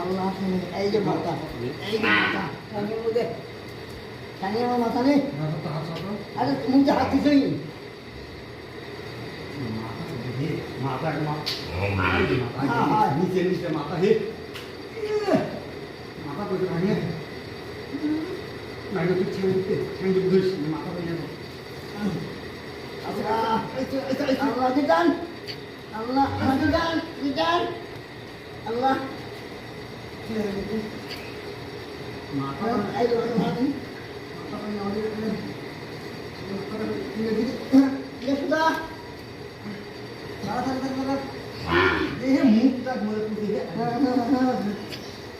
আল্লাহ এই যে মাথা মাথা মাথা নেই আরে তুমি যে হাত মাথা হ্যাঁ। নিচে নিচে মাথা হে মাথা করে ভাঙে না তুই ছেড়ে দিতে ছেড়ে দিতে মাথা ভেঙে যাবে আল্লাহ দিদান আল্লাহ দিদান আল্লাহ মুখটা ঘুরে দিকে হ্যাঁ হ্যাঁ হ্যাঁ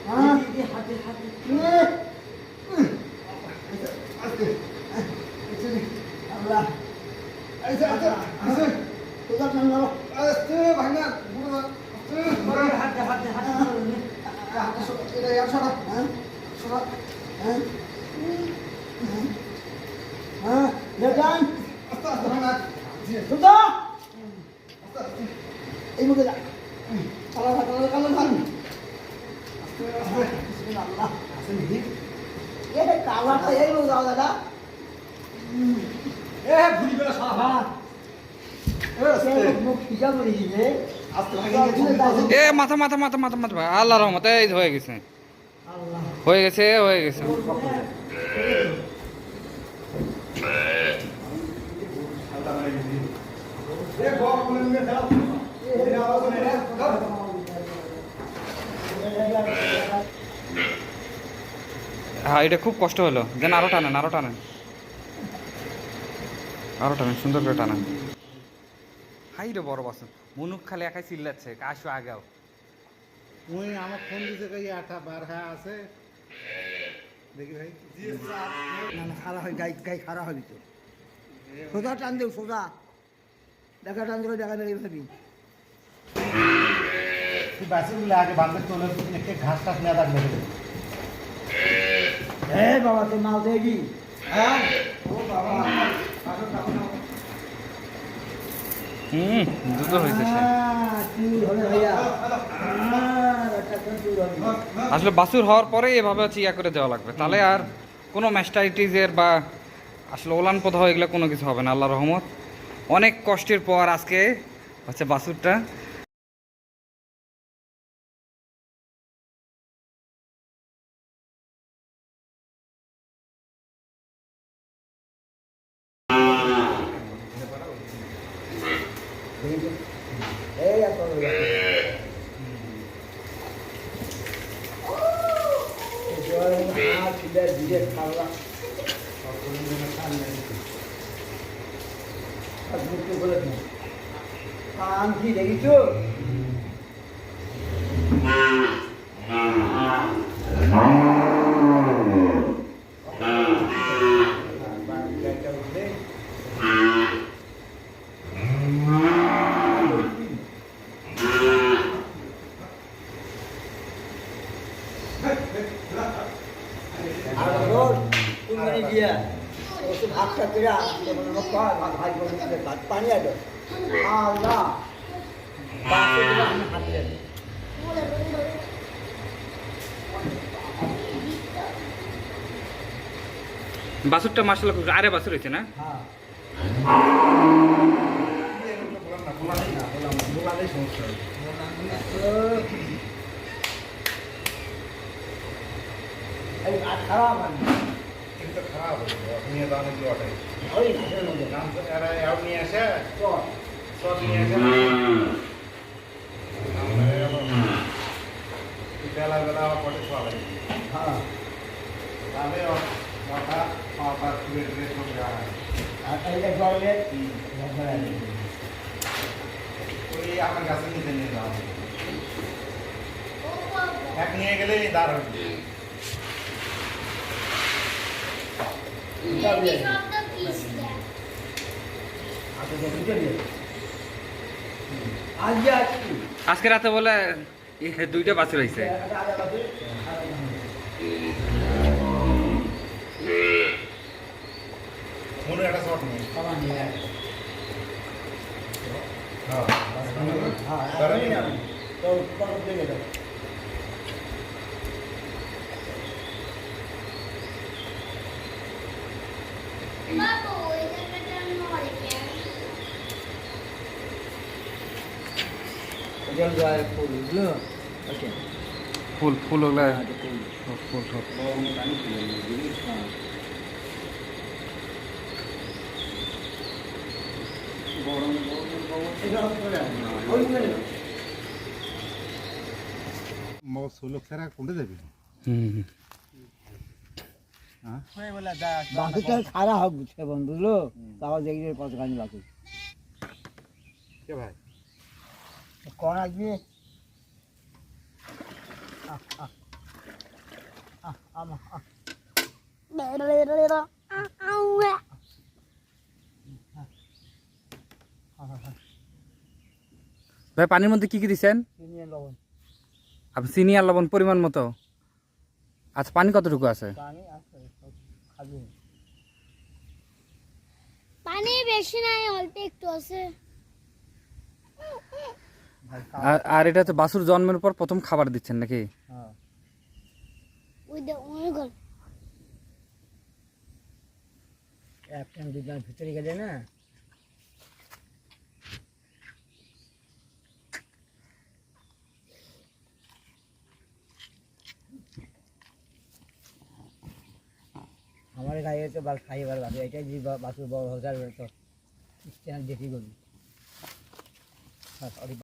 হ্যাঁ হাতে হাতে আস্তে আস্তে আস্তে ভাঙা এই মুখে যা। কালো ভাত কালো ভাত আল্লাহ এ কালাটা এই মুখে যাও দাদা। এ ঘুরি বেড়া সারা ভাত। মুখ পিজা করে দিলে এ, মাথা মাথা মাথা মাথা মাথা ভাই আল্লাহ রহমত, এই হয়ে গেছে। হয়ে গেছে হয়ে গেছে। হ্যাঁ এটা খুব কষ্ট হলো। যেন আরও টানেন আরও টানেন। আরও টানেন, সুন্দর করে টানেন। হাই রে বড় বাসন। মনুক খালি একাই চিল্লাচ্ছে আসো আগাও। ওই আমার ফোন দিতে কই আটা বার হ্যাঁ আছে। দেখি ভাই। না না খারাপ হয় গাই গাই খারাপ হবি তো। সোজা টান দেও সোজা। দেখা টান দেবে দেখা দেখে ভাবি। তুই বাসিগুলো আগে বান্ধব চলে একটু ঘাস টাস নেওয়া থাকবে? হে বাবা তোর নাও দেখি হ্যাঁ। ও বাবা। হুম হবে আসলে বাসুর হওয়ার পরে এভাবে হচ্ছে ইয়া করে দেওয়া লাগবে। তাহলে আর কোনো ম্যাস্টাইটিসের বা আসলে ওলান পথা এগুলো কোনো কিছু হবে না আল্লাহ রহমত। অনেক কষ্টের পর আজকে হচ্ছে বাসুরটা এই এত হাত ছিলে দিয়ে খাওয়া আর মুখে বলে দিন কান কি দেখিছো আর রোড তুমি দিয়া ওসব ভাত খাতে ভাত ভাই ভাত পানি আল্লাহ হাত বাসুরটা মার্শাল আরে বাসুর হয়েছে না? সমস্যা এই আর খারাপ হয় না কিন্তু খারাপ নিয়ে দাও নাকি ওটাই ওই নিয়ে হ্যাঁ। তাহলে মাথা মাথা তুলে তুলে সব যাওয়া হয়। আর এইটা জলের ওই আমার কাছে নিতে নিয়ে যাওয়া হয়। এক নিয়ে গেলেই দাঁড় হবে আজ আছি আজকে রাতে বলে দুইটা বাছুর হয়েছে মনে। হ্যাঁ হ্যাঁ তারা এখনই নিয়ে যাবে। তো কত দিয়ে গেল বাবু এই জায়গাটা নড়ে কেন জল দেওয়া ফুল বুঝলো ওকে ফুল ফুল ওগুলা ফুল ফুল সব ମୋ ସୁଲୁକ ସାରା କୁଣ୍ଡେ ଦେବି হুম বাকিটা খারাপ হোক সে বন্ধু বুঝলো তাও দেখি যে কত কানি বাকি কে ভাই কোন আসবি? ভাই পানির মধ্যে কি কি লবণ। আপনি চিনি আর লবণ পরিমাণ মতো? আচ্ছা পানি কতটুকু আছে? পানি বেশি নাই অল্প একটু আছে। আর- আর এটা তো বাসুর জন্মের পর প্রথম খাবার দিচ্ছেন নাকি? হ্যাঁ ভিতরে গেলে না? আমার গায়ে তো বাল খাইবার বাকি এটাই যে বা- বাছুর বড় হয়ে যাবে তো দেখি গলি